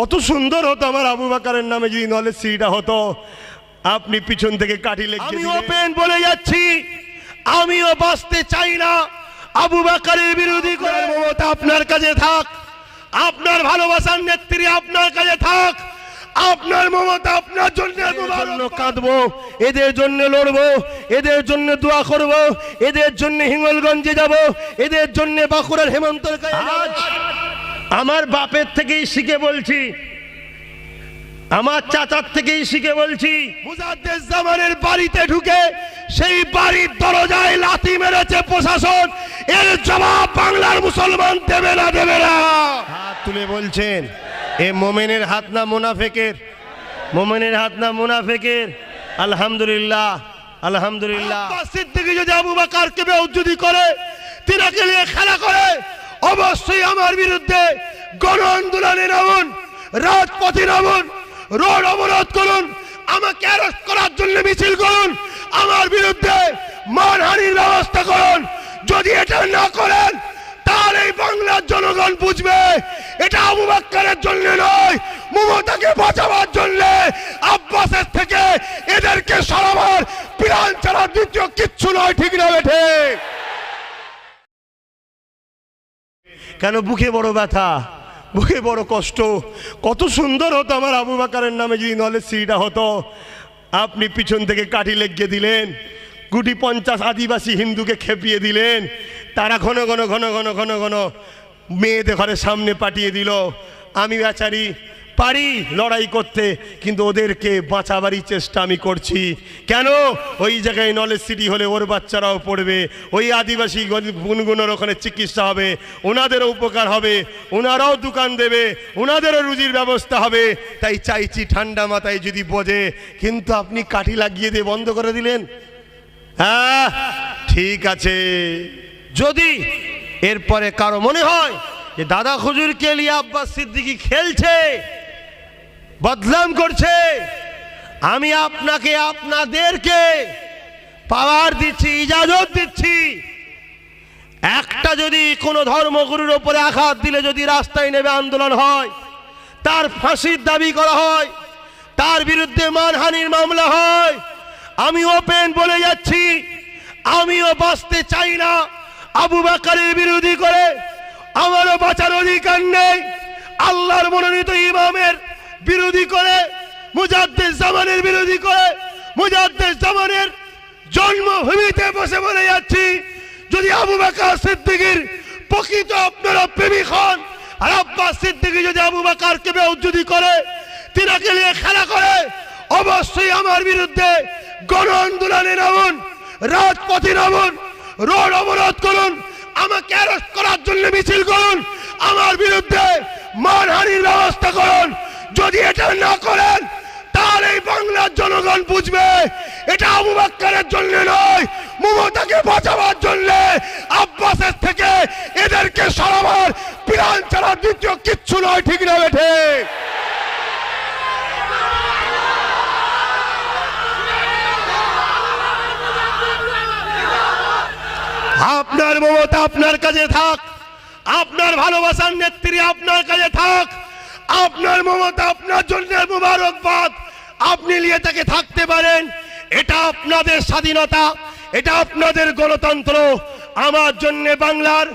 কত সুন্দর হতো আমার আবু বাকারের নামে যদি নলেজ সিটা হতো। আপনি পিছন থেকে কাঠি লেগে আমি ওপেন বলে যাচ্ছি। আমিও বাঁচতে চাই না। আবু বাকারের বিরোধী করে মমতা আপনার কাছে থাক। আপনার ভালোবাসার নেত্রী আপনার কাছে থাক। আপনার মমতা আপনার জন্য কাঁদবো এদের জন্য লড়বো এদের জন্য দোয়া করব এদের জন্য হিঙ্গলগঞ্জে যাব এদের জন্য বাঁকুড়ার হেমন্তর কাছে আজ আমার বাপের থেকেই শিখে বলছি। আমার চাচার থেকেই শিখে বলছি। জামানের বাড়িতে ঢুকে সেই বাড়ির দরজায় লাথি মেরেছে প্রশাসন। এর জবাব বাংলার মুসলমান দেবে না দেবে না। হাত তুলে বলছেন এ মোমেনের হাত না মুনাফেকের? মোমেনের হাত না মুনাফেকের? আলহামদুলিল্লাহ আলহামদুলিল্লাহ। সিদ্দিকী যদি আবু বাকারকে বেউজ্জুদি করে তিনাকে নিয়ে খেলা করে অবশ্যই আমার বিরুদ্ধে গণ আন্দোলনে নামুন, রাজপথে নামুন, রোড অবরোধ করুন, আমাকে অ্যারেস্ট করার জন্য মিছিল করুন, আমার বিরুদ্ধে মানহানির ব্যবস্থা করুন। যদি এটা না করেন, তাহলে বাংলার জনগণ বুঝবে, এটা আবু বাক্কারের জন্য নয়, মমতাকে বাঁচাবার জন্য আব্বাসের থেকে এদেরকে সরাবার প্রাণ ছাড়া দ্বিতীয় কিচ্ছু নয়, ঠিক না বেঠে কেন বুকে বড় ব্যথা? বুকে বড় কষ্ট। কত সুন্দর হতো আমার আবু বাকারের নামে যদি নলেজ সিটা হতো। আপনি পিছন থেকে কাঠি লেগে দিলেন। গুটি পঞ্চাশ আদিবাসী হিন্দুকে খেপিয়ে দিলেন। তারা ঘন ঘন ঘন ঘন ঘন ঘন মেয়েদের ঘরের সামনে পাঠিয়ে দিল। আমি বেচারি পারি লড়াই করতে, কিন্তু ওদেরকে বাঁচাবারই চেষ্টা আমি করছি। কেন? ওই জায়গায় নলেজ সিটি হলে ওর বাচ্চারাও পড়বে, ওই আদিবাসী গুনগুনোর ওখানে চিকিৎসা হবে, ওনাদেরও উপকার হবে, ওনারাও দোকান দেবে, ওনাদেরও রুজির ব্যবস্থা হবে। তাই চাইছি ঠান্ডা মাথায় যদি বোঝে, কিন্তু আপনি কাঠি লাগিয়ে দিয়ে বন্ধ করে দিলেন। হ্যাঁ ঠিক আছে। যদি এরপরে কারও মনে হয় যে, দাদা খুজুরকে নিয়ে আব্বাস সিদ্দিকি খেলছে বদনাম করছে। আমি আপনাকে, আপনাদেরকে পাওয়ার দিচ্ছি, ইজাজত দিচ্ছি। একটা যদি কোনো ধর্মগুরুর ওপরে আঘাত দিলে যদি রাস্তায় নেবে আন্দোলন হয়, তার ফাঁসির দাবি করা হয়, তার বিরুদ্ধে মানহানির মামলা হয়, আমি ওপেন বলে যাচ্ছি, আমিও বাঁচতে চাই না। আবু বাকারের বিরোধী করে আমারও বাঁচার অধিকার নেই। আল্লাহর মনোনীত ইমামের বিরোধী করে, মুজাদ্দেদ জামানের বিরোধী করে, মুজাদ্দেদ জামানের জন্মভূমিতে বসে বলে যাচ্ছি, যদি আবু বাকার সিদ্দিকির প্রকৃত আপনারা প্রেমিক হন, আর আব্বাস সিদ্দিকি যদি আবু বাকারকে বেউজ্জুদি করে, তিনাকে নিয়ে খেলা করে, অবশ্যই আমার বিরুদ্ধে গণ আন্দোলনে নামুন, রাজপথে নামুন, রোড অবরোধ করুন, আমাকে অ্যারেস্ট করার জন্য মিছিল করুন, আমার বিরুদ্ধে মানহানির ব্যবস্থা করুন। যদি এটা না করেন, তাহলে এই বাংলার জনগণ বুঝবে, এটা আবু বাক্কারের জন্য নয়, মমতাকে বাঁচাবার জন্য আব্বাসের থেকে এদেরকে সরাবার প্রাণ ছাড়া দ্বিতীয় কিচ্ছু নয়, ঠিক না বেঠে? আপনার মমতা আপনার কাছে থাক, আপনার ভালোবাসার নেত্রী আপনার কাছে থাক আপনার মমতা আপনার জন্য মুবারকবাদ। আপনি নিয়ে তাকে থাকতে পারেন। এটা আপনাদের স্বাধীনতা, এটা আপনাদের গণতন্ত্র। আমার জন্য বাংলার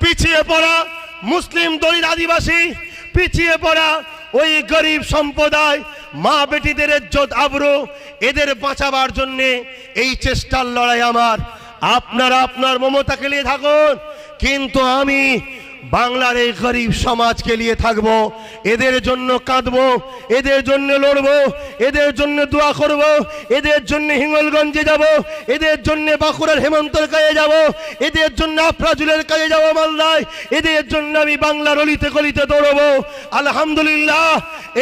পিছিয়ে পড়া মুসলিম দলিত আদিবাসী পিছিয়ে পড়া ওই গরিব সম্প্রদায়, মা বেটিদের ইজ্জত, আবরু, এদের বাঁচাবার জন্যে এই চেষ্টার লড়াই আমার। আপনারা আপনার মমতাকে নিয়ে থাকুন। কিন্তু আমি বাংলার এই গরিব সমাজকে নিয়ে থাকব, এদের জন্য কাঁদব, এদের জন্য লড়ব, এদের জন্য দোয়া করব, এদের জন্য হিঙ্গলগঞ্জে যাব, এদের জন্য বাঁকুড়ার হেমন্তর কাজে যাব, এদের জন্য আফরাজুলের কাজে যাব মালদায়, এদের জন্য আমি বাংলার অলিতে গলিতে দৌড়ব। আলহামদুলিল্লাহ,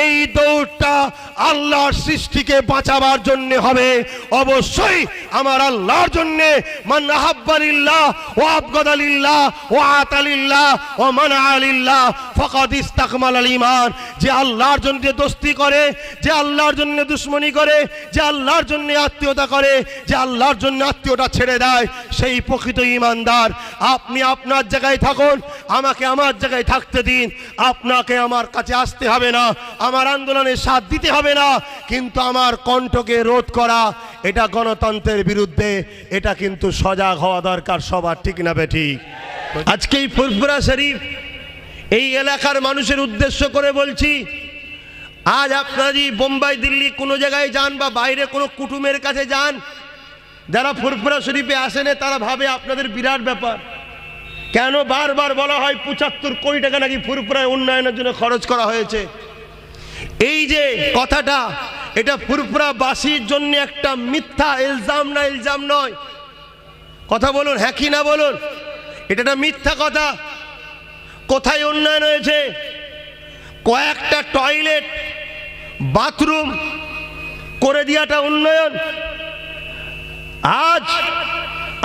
এই দৌড়টা আল্লাহর সৃষ্টিকে বাঁচাবার জন্য হবে। অবশ্যই আমার আল্লাহর জন্য, মান আহাব্বালিল্লাহ ও আবগদালিল্লাহ ও আতালিল্লাহ ও মান আলিল্লাহ, ফকাদ ইস্তাকমাল আল ঈমান। যে আল্লাহর জন্য দোস্তি করে, যে আল্লাহর জন্য দুশ্মনী করে, যে আল্লাহর জন্য আত্মীয়তা করে, যে আল্লাহর জন্য আত্মীয়তা ছেড়ে দেয়, সেই প্রকৃত ইমানদার আপনি আপনার জায়গায় থাকুন, আমাকে আমার জায়গায় থাকতে দিন। আপনাকে আমার কাছে আসতে হবে না, আমার আন্দোলনে সাথ দিতে হবে না। কিন্তু আমার কণ্ঠকে রোধ করা, এটা গণতন্ত্রের বিরুদ্ধে, এটা কিন্তু সজাগ হওয়া দরকার সবার, ঠিক না বেঠিক আজকে এই ফুরফুরা শরীফ, এই এলাকার মানুষের উদ্দেশ্য করে বলছি, আজ আপনারা যদি বোম্বাই, দিল্লি কোনো জায়গায় যান বা বাইরে কোনো কুটুমের কাছে যান, যারা ফুরফুরা শরীফে আসেনে, তারা ভাবে আপনাদের বিরাট ব্যাপার। কেন বারবার বলা হয় পঁচাত্তর কোটি টাকা নাকি ফুরফুরায় উন্নয়নের জন্য খরচ করা হয়েছে? এই যে কথাটা, এটা ফুরফুরা বাসীর জন্য একটা মিথ্যা, ইলজাম না ইলজাম নয়। কথা বলুন হ্যাঁ কি না বলুন? এটা একটা মিথ্যা কথা। কোথায় উন্নয়ন হয়েছে? কয়েকটা টয়লেট বাথরুম করে দিয়াটা উন্নয়ন। আজ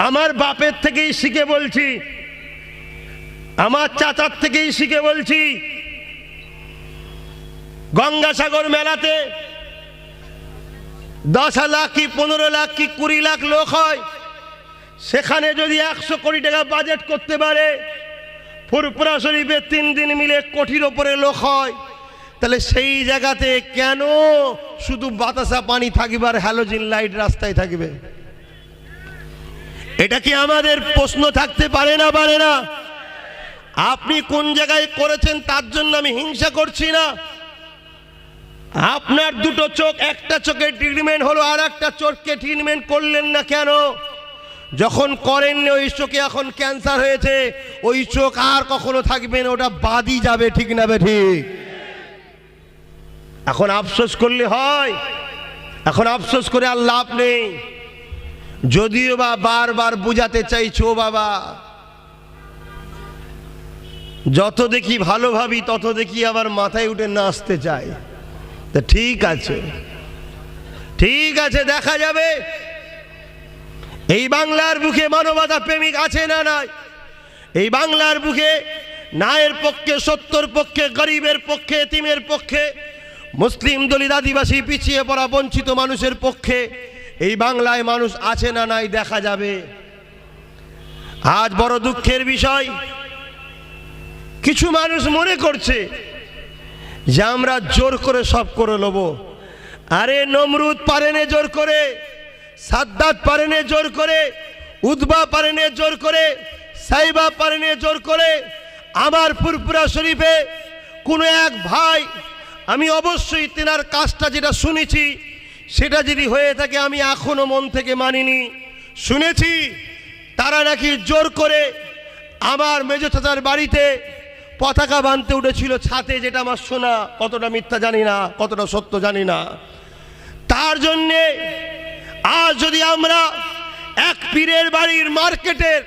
আমার বাপের থেকেই শিখে বলছি, আমার চাচার থেকেই শিখে বলছি, গঙ্গাসাগর মেলাতে দশ লাখ কি পনেরো লাখ কি কুড়ি লাখ লোক হয় সেখানে যদি একশো কোটি টাকা বাজেট করতে পারে ফুরপুরা শরীফে তিন দিন মিলে কোটির ওপরে লোক হয়। তাহলে সেই জায়গাতে কেন শুধু বাতাসা পানি থাকবে আর হ্যালোজিন লাইট রাস্তায় থাকবে? এটা কি আমাদের প্রশ্ন থাকতে পারে না পারে না? আপনি কোন জায়গায় করেছেন তার জন্য আমি হিংসা করছি না। আপনার দুটো চোখ, একটা চোখে ট্রিটমেন্ট হলো আর একটা চোখকে ট্রিটমেন্ট করলেন না কেন? যখন করেননি ওই চোখে এখন ক্যান্সার হয়েছে, ওই চোখ আর কখনো থাকবে না, ওটা বাদই যাবে, ঠিক না বে ঠিক? এখন আফসোস করলে হয়, এখন আফসোস করে আর লাভ নেই। যদিও বা বারবার বুঝাতে চাইছো বাবা, যত দেখি ভালো ভাবি, তত দেখি আবার মাথায় উঠে নাচতে চাই তা ঠিক আছে ঠিক আছে, দেখা যাবে। এই বাংলার বুকে মানবতা প্রেমিক আছে না নাই? এই বাংলার বুকে নায়ের পক্ষে সত্যর পক্ষে, গরিবের পক্ষে তিমের পক্ষে, মুসলিম দলিত আদিবাসী পিছিয়ে পড়া বঞ্চিত মানুষের পক্ষে এই বাংলায় মানুষ আছে না নাই দেখা যাবে। আজ বড় দুঃখের বিষয়, কিছু মানুষ মনে করছে যে আমরা জোর করে সব করে নেব আরে নমরুদ পারেনে জোর করে সাদ্দাত পারেনে জোর করে, উদ্বা পারেনে জোর করে, সাইবা পারেনে জোর করে, আমার ফুরপুরা শরীফে কোনো এক ভাই, আমি অবশ্যই তেনার কাজটা যেটা শুনেছি, সেটা যদি হয়ে থাকে আমি এখনও মন থেকে মানিনি। শুনেছি, তারা নাকি জোর করে আমার মেজো চাচার বাড়িতে পতাকা বাঁধতে উঠেছিল ছাতে, যেটা আমার শোনা কতটা মিথ্যা জানি না, কতটা সত্য জানি না। তার জন্যে আজ যদি আমরা এক পীরের বাড়ির মার্কেটের,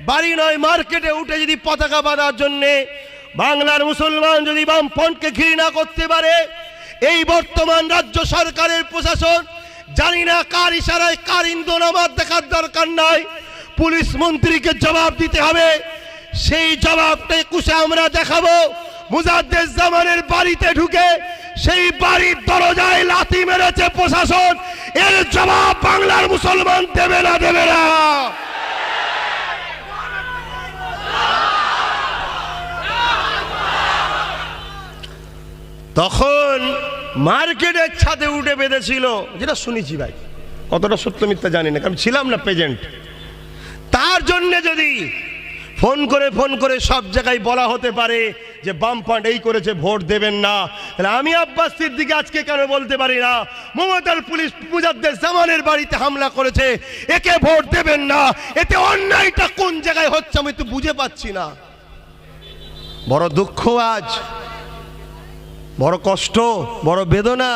বাড়ি নয়, মার্কেটে উঠে যদি পতাকা বাঁধার জন্যে বাংলার মুসলমান যদি বামপন্থকে ঘৃণা করতে পারে, এই বর্তমান রাজ্য সরকারের প্রশাসন জানি না কার ইশারায় কার ইন্ধন আমার দেখার দরকার নাই। পুলিশ মন্ত্রীকে জবাব দিতে হবে। সেই জবাবটা একুশে আমরা দেখাবো। মুজাদ্দের জামানের বাড়িতে ঢুকে সেই বাড়ির দরজায় লাথি মেরেছে প্রশাসন। এর জবাব বাংলার মুসলমান দেবে না দেবে না। তখন মার্কেটের ছাদে উঠে বেঁধেছিল। যেটা শুনেছি ভাই, কতটা সত্য মিথ্যা জানি না, কারণ ছিলাম না প্রেজেন্ট তার জন্য যদি ফোন করে ফোন করে সব জায়গায় বলা হতে পারে যে বাম ফান্ড এই করেছে, ভোট দেবেন না। তাহলে আমি আব্বাস সিদ্দিকে আজকে কেন বলতে পারি না? মমতার পুলিশ মুজাদ্দের জামানের বাড়িতে হামলা করেছে, একে ভোট দেবেন না। এতে অন্যায়টা কোন জায়গায় হচ্ছে আমি তো বুঝে পাচ্ছি না। বড় দুঃখ আজ, বড় কষ্ট, বড় বেদনা।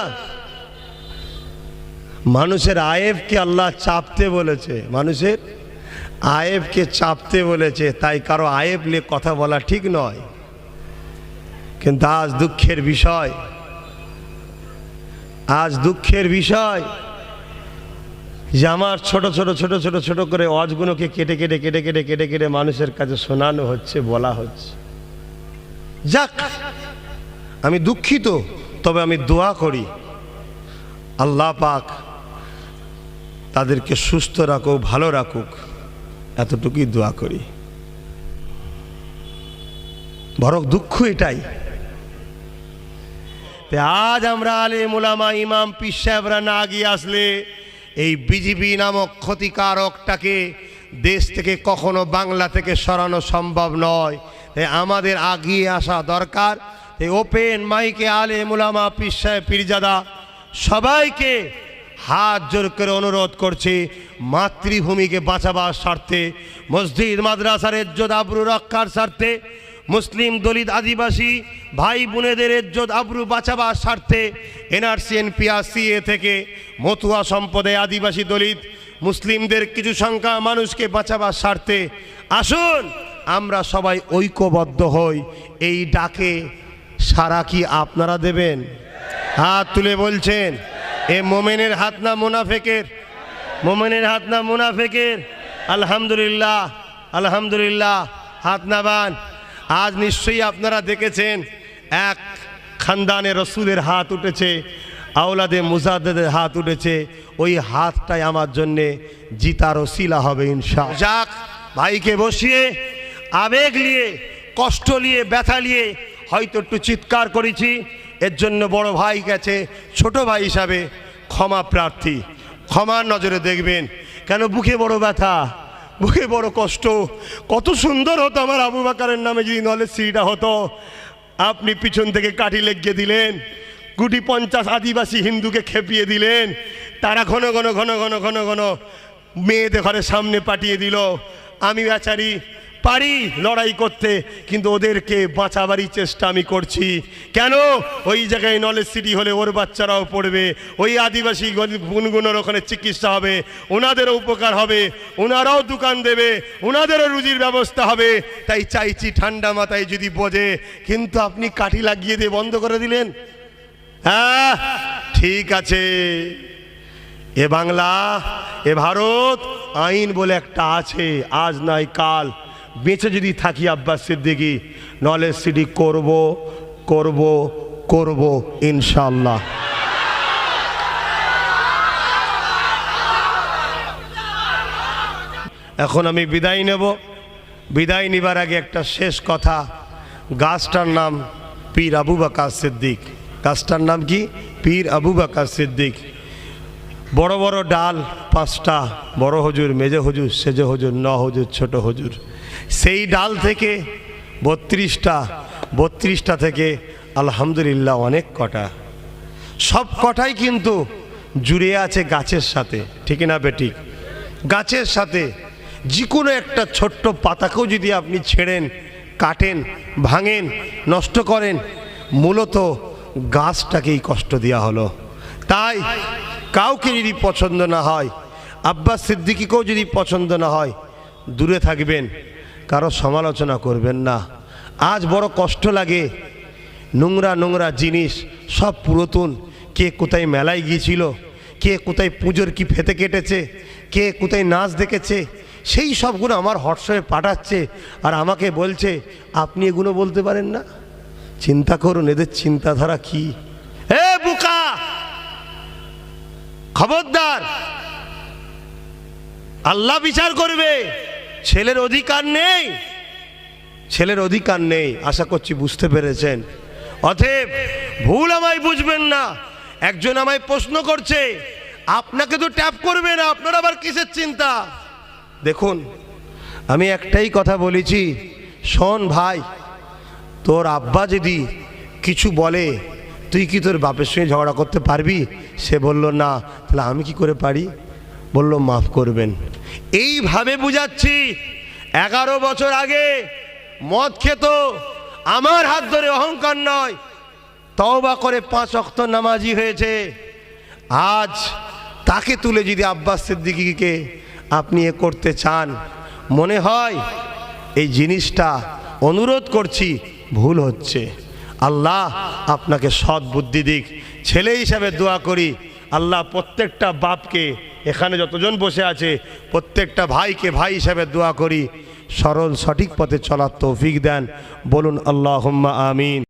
মানুষের আয়েবকে আল্লাহ চাপতে বলেছে। মানুষের আয়েবকে চাপতে বলেছে, তাই কারও আয়েব নিয়ে কথা বলা ঠিক নয়। কিন্তু আজ দুঃখের বিষয়। আজ দুঃখের বিষয় যে আমার ছোট ছোট ছোট ছোট ছোট করে অজগুলোকে কেটে কেটে কেটে কেটে কেটে কেটে মানুষের কাছে শোনানো হচ্ছে, বলা হচ্ছে। যাক, আমি দুঃখিত, তবে আমি দোয়া করি, আল্লাহ পাক তাদেরকে সুস্থ রাখুক, ভালো রাখুক। এতটুকুই দোয়া করি। বরং দুঃখ এটাই আজ আমরা আলে মোলামা ইমাম পীর সাহেবরা না গিয়ে আসলে এই বিজিবি নামক ক্ষতিকারকটাকে দেশ থেকে কখনো বাংলা থেকে সরানো সম্ভব নয়। আমাদের আগিয়ে আসা দরকার। ওপেন মাইকে আলে মোলামা পীর সাহেব, পীরজাদা সবাইকে হাত জোর করে অনুরোধ করছি, মাতৃভূমিকে বাঁচাবার স্বার্থে, মসজিদ, মাদ্রাসার ইজ্জত আবরু রক্ষার স্বার্থে, মুসলিম দলিত আদিবাসী ভাই বোনেদের ইজ্জত আবরু বাঁচাবার স্বার্থে, এনআরসি এনপিআরসিএ থেকে মতুয়া সম্পদে আদিবাসী দলিত মুসলিমদের কিছু সংখ্যা মানুষকে বাঁচাবার স্বার্থে, আসুন আমরা সবাই ঐক্যবদ্ধ হই। এই ডাকে সারা কি আপনারা দেবেন? হাত তুলে বলছেন এ মোমেনের হাত না মুনাফেকের, মোমেনের হাত না মুনাফেকের। আলহামদুলিল্লাহ আলহামদুলিল্লাহ, হাত নাবান আজ নিশ্চয়ই আপনারা দেখেছেন, এক খানদানে রসুলের হাত উঠেছে, আওলাদে মুজাদ্দের হাত উঠেছে, ওই হাতটাই আমার জন্যে জিতার ওসিলা হবে ইনশা যাক, ভাইকে বসিয়ে, আবেগ নিয়ে, কষ্ট নিয়ে, ব্যথা নিয়ে হয়তো একটু চিৎকার করেছি এর জন্য বড় ভাই গেছে, ছোট ভাই হিসাবে ক্ষমা প্রার্থী। ক্ষমার নজরে দেখবেন কেন বুকে বড় ব্যথা, বুকে বড় কষ্ট। কত সুন্দর হতো আমার আবু বাকারের নামে যদি নলেজ সিঁড়িটা হতো। আপনি পিছন থেকে কাঠি লেগিয়ে দিলেন, গুটি পঞ্চাশ আদিবাসী হিন্দুকে খেপিয়ে দিলেন, তারা ঘন ঘন ঘন ঘন ঘন ঘন মেয়েদের ঘরের সামনে পাঠিয়ে দিল। আমি বেচারি পারি লড়াই করতে, কিন্তু ওদেরকে বাঁচাবারই চেষ্টা আমি করছি। কেন? ওই জায়গায় নলেজ সিটি হলে ওর বাচ্চারাও পড়বে, ওই আদিবাসী গুনগুনোর ওখানে চিকিৎসা হবে ওনাদেরও উপকার হবে ওনারাও দোকান দেবে ওনাদেরও রুজির ব্যবস্থা হবে। তাই চাইছি ঠান্ডা মাথায় যদি বোঝে, কিন্তু আপনি কাঠি লাগিয়ে দিয়ে বন্ধ করে দিলেন। হ্যাঁ ঠিক আছে। এ বাংলা, এ ভারত, আইন বলে একটা আছে, আজ নয় কাল। বেঁচে যদি থাকি আব্বাস সিদ্দিকি নলেজ সিটি করব করব করব ইনশাল্লাহ এখন আমি বিদায় নেব। বিদায় নিবার আগে একটা শেষ কথা। গাছটার নাম পীর আবু বাকার সিদ্দিক। গাছটার নাম কি? পীর আবু বাকার সিদ্দিক। বড় বড় ডাল, পাঁচটা, বড় হজুর, মেজে হজুর, সেজে হজুর, ন হজুর, ছোট হজুর। সেই ডাল থেকে বত্রিশটা বত্রিশটা থেকে আলহামদুলিল্লাহ অনেক কটা। সব কটাই কিন্তু জুড়ে আছে গাছের সাথে, ঠিক না বেঠিক? গাছের সাথে যে কোনো একটা ছোট্ট পাতাকেও যদি আপনি ছেড়েন, কাটেন, ভাঙেন, নষ্ট করেন, মূলত গাছটাকেই কষ্ট দেওয়া হলো। তাই কাউকে যদি পছন্দ না হয়, আব্বাস সিদ্দিকিকেও যদি পছন্দ না হয়, দূরে থাকবেন। কারও সমালোচনা করবেন না। আজ বড় কষ্ট লাগে। নোংরা নোংরা জিনিস সব পুরাতন। কে কোথায় মেলায় গিয়েছিল? কে কোথায় পুজোর কি ফেতে কেটেছে? কে কোথায় নাচ দেখেছে? সেই সবগুলো আমার হোয়াটসঅ্যাপে পাঠাচ্ছে আর আমাকে বলছে, আপনি এগুলো বলতে পারেন না? চিন্তা করুন, এদের চিন্তাধারা কি? এ বুকা! খবরদার! আল্লাহ বিচার করবে। ছেলের অধিকার নেই। ছেলের অধিকার নেই, আশা করছি বুঝতে পেরেছেন। অতএব ভুল আমায় বুঝবেন না। একজন আমায় প্রশ্ন করছে, আপনাকে তো ট্যাপ করবে না, আপনার আবার কিসের চিন্তা? দেখুন, আমি একটাই কথা বলেছি, শোন ভাই, তোর আব্বা যদি কিছু বলে, তুই কি তোর বাপের সঙ্গে ঝগড়া করতে পারবি? সে বলল, না, তাহলে আমি কি করে পারি? বলল, মাফ করবেন। এইভাবে বুঝাচ্ছি, এগারো বছর আগে মদ খেত, আমার হাত ধরে অহংকার নয়, তওবা করে পাঁচ অক্ত নামাজি হয়েছে। আজ তাকে তুলে যদি আব্বাস সিদ্দিকিকে আপনি এ করতে চান, মনে হয় এই জিনিসটা অনুরোধ করছি, ভুল হচ্ছে। আল্লাহ আপনাকে সৎ বুদ্ধি দিক। ছেলে হিসাবে দোয়া করি, আল্লাহ প্রত্যেকটা বাপকে এখানে যতজন বসে আছে, প্রত্যেকটা ভাইকে ভাই হিসাবে দোয়া করি। সরল সঠিক পথে চলার তৌফিক দেন। বলুন আল্লাহ আমিন।